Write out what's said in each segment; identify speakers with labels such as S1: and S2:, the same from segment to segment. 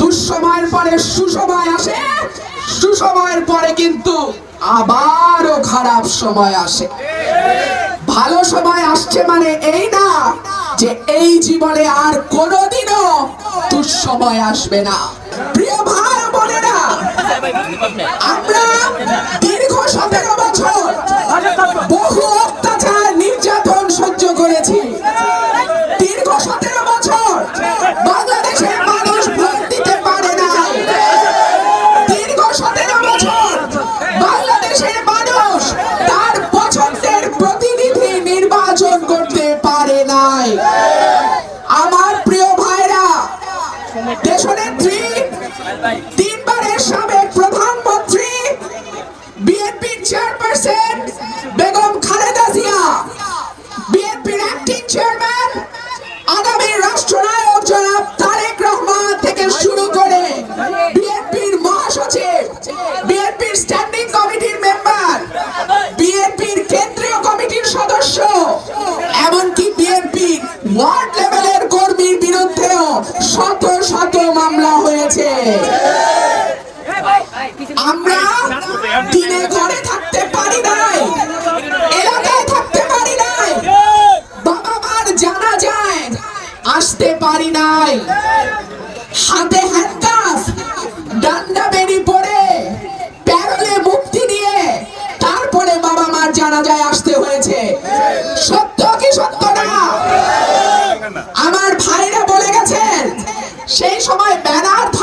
S1: দুঃসময়ের পরে সুসময় আসে, সুসময়ের পরে কিন্তু আবারও খারাপ সময় আসে। ভালো সময় আসছে মানে এই না যে এই জীবনে আর কোনোদিনও দুঃসময় আসবে না। প্রিয় ভাই, বোনেরা, আমরা দীর্ঘ সতেরো বছর বহু তিনবারের সাবেক প্রধানমন্ত্রী চেয়ারপারসন বেগম খালেদা জিয়া। বিএনপির অ্যাক্টিং চেয়ারম্যান আগামী রাষ্ট্রনায়ক জনাব তারেক রহমান থেকে শুরু করে বিএনপির মহাসচিব বিএনপির স্ট্যান্ডিং কমিটির মেম্বার বিএনপির কেন্দ্রীয় কমিটির সদস্য, এমনকি বিএনপির ওয়ার্ড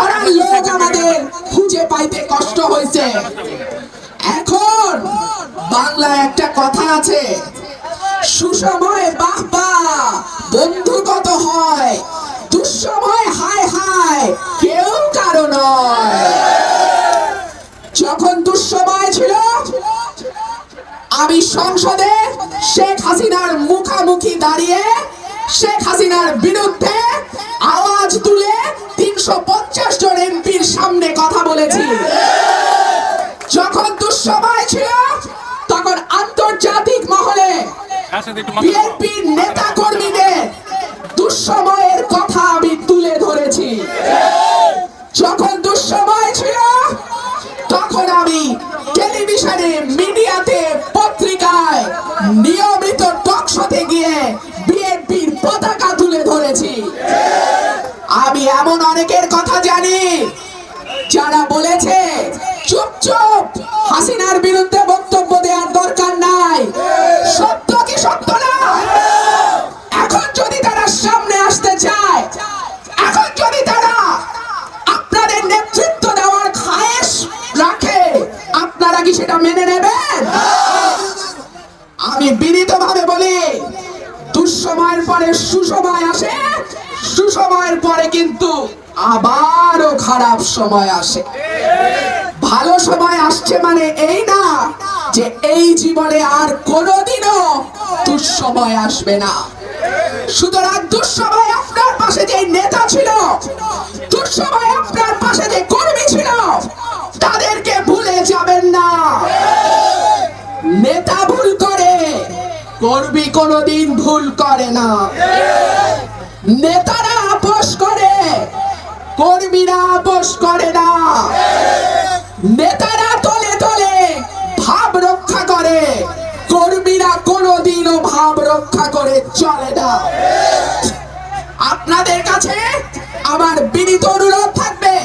S1: ধরার লোক আমাদের খুঁজে পাইতে কষ্ট হয়েছে। এখন বাংলা একটা কথা আছে, সুসময় বাহবা বন্ধু কত হয়, দুঃসময় হায় হায়, কেউ কারও নয়। যখন দুঃসময় ছিল, আমি সংসদে শেখ হাসিনার মুখামুখি দাঁড়িয়ে, শেখ হাসিনার বিরুদ্ধে আওয়াজ তুলে তিনশো পঞ্চাশ জন এমপির সামনে কথা বলেছি দুঃসময় ছিল, তখন আন্তর্জাতিক মহলে বিএনপির নেতা কর্মীদের দুঃসময়ের কথা আমি তুলে ধরেছি। যখন দুঃসময় ছিল, তখন আমি টেলিভিশনে, মিডিয়াতে, পত্রিকায় নিয়মিত টকশোতে গিয়ে বিএনপির পতাকা তুলে ধরেছি। আমি এমন অনেকের কথা জানি, যারা বলেছে চুপ চুপ। হাসিনার বিরুদ্ধে বক্তব্য দেওয়ার দরকার নাই। সত্য কি সত্য না? এখন যদি তারা সামনে আসতে চায়, এখন যদি তারা আপনাদের নেতৃত্ব দেওয়ার খায়েশ রাখে, আপনারা কি সেটা মেনে নেবেন? আমি বিনীতভাবে বলি, দুঃসময়ের পরে সুসময় আসে, সুসময়ের পরে কিন্তু আবারও খারাপ সময় আসে। ভালো সময় আসছে মানে এই না যে এই জীবনে আর কোনোদিনও দুঃসময় আসবে না। সুতরাং দুঃসময় আপনার পাশে যে নেতা ছিল, দুঃসময় আপনার পাশে যে কর্মী ছিল, তাদেরকে ভুলে যাবেন না। নেতা ভুল করে, কর্মী কোনোদিন ভুল করে না। নেতারা আপোষ করে, কর্মীরা আপোষ করে না। নেতারা তলে তলে ভাব রক্ষা করে। কর্মীরা কোনোদিনও ভাব রক্ষা করে চলে না। আপনাদের কাছে আমার বিনীত অনুরোধ থাকবে,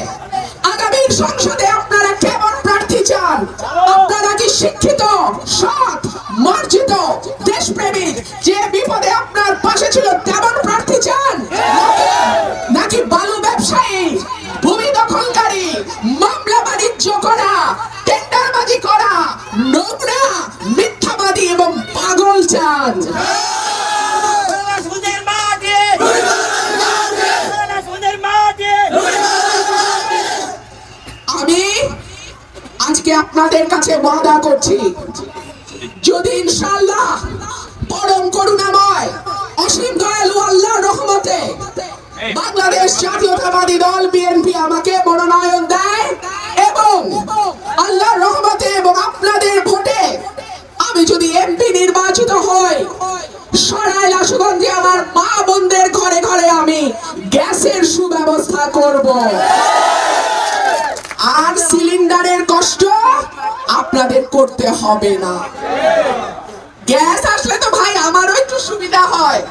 S1: আগামী সংসদে আপনারা কেমন প্রার্থী চান? আপনারা কি শিক্ষিত, সৎ, মার্জিত, দেশপ্রেমিক, যে বিপদে আপনার পাশে ছিল তেমন প্রার্থী চান নাকি- নাকি বালু ব্যবসায়ী ভূমি দখলকারী মামলা বাণিজ্য করা টেন্ডারবাজি করা, নোংরা, মিথ্যাবাদী এবং পাগল চান আমি আজকে আপনাদের কাছে ওয়াদা করছি, যদি ইনশাআল্লাহ পরম করুণাময় অসীম দয়ালু আল্লাহর রহমতে বাংলাদেশ জাতীয়তাবাদী দল বিএনপি আমাকে মনোনয়ন দেয় এবং রহমতে এবং আপনাদের ভোটে আমি যদি এমপি নির্বাচিত হই সরাইল আশুগঞ্জে আমার মা বোনদের ঘরে ঘরে আমি গ্যাসের সুব্যবস্থা করব। আর সিলিন্ডারের কষ্ট আপনাদের করতে হবে না। গ্যাস আসলে তো ভাই আমারও একটু সুবিধা হয়।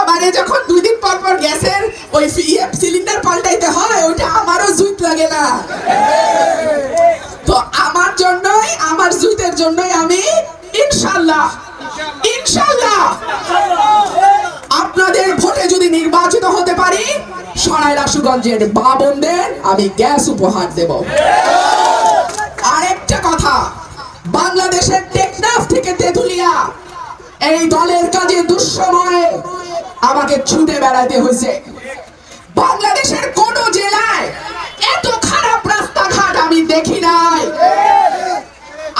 S1: আমারে যখন দুই দিন পর পর গ্যাসের ওই ইয়ে সিলিন্ডার পাল্টাইতে হয়, ওইটা আমার রাসুগঞ্জের মা বোনদের আমি গ্যাস উপহার দেব। আরেকটা কথা, বাংলাদেশের টেকনাফ থেকে তেতুলিয়া, এই দলের কাজে দুঃসময়ে আমাকে ছুটে বেড়াতে হয়েছে। বাংলাদেশের কোন জেলায় এত খারাপ রাস্তাঘাট আমি দেখি নাই।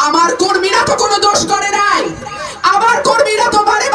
S1: আমার কর্মীরা তো কোনো দোষ করে নাই। আমার কর্মীরা তো বারে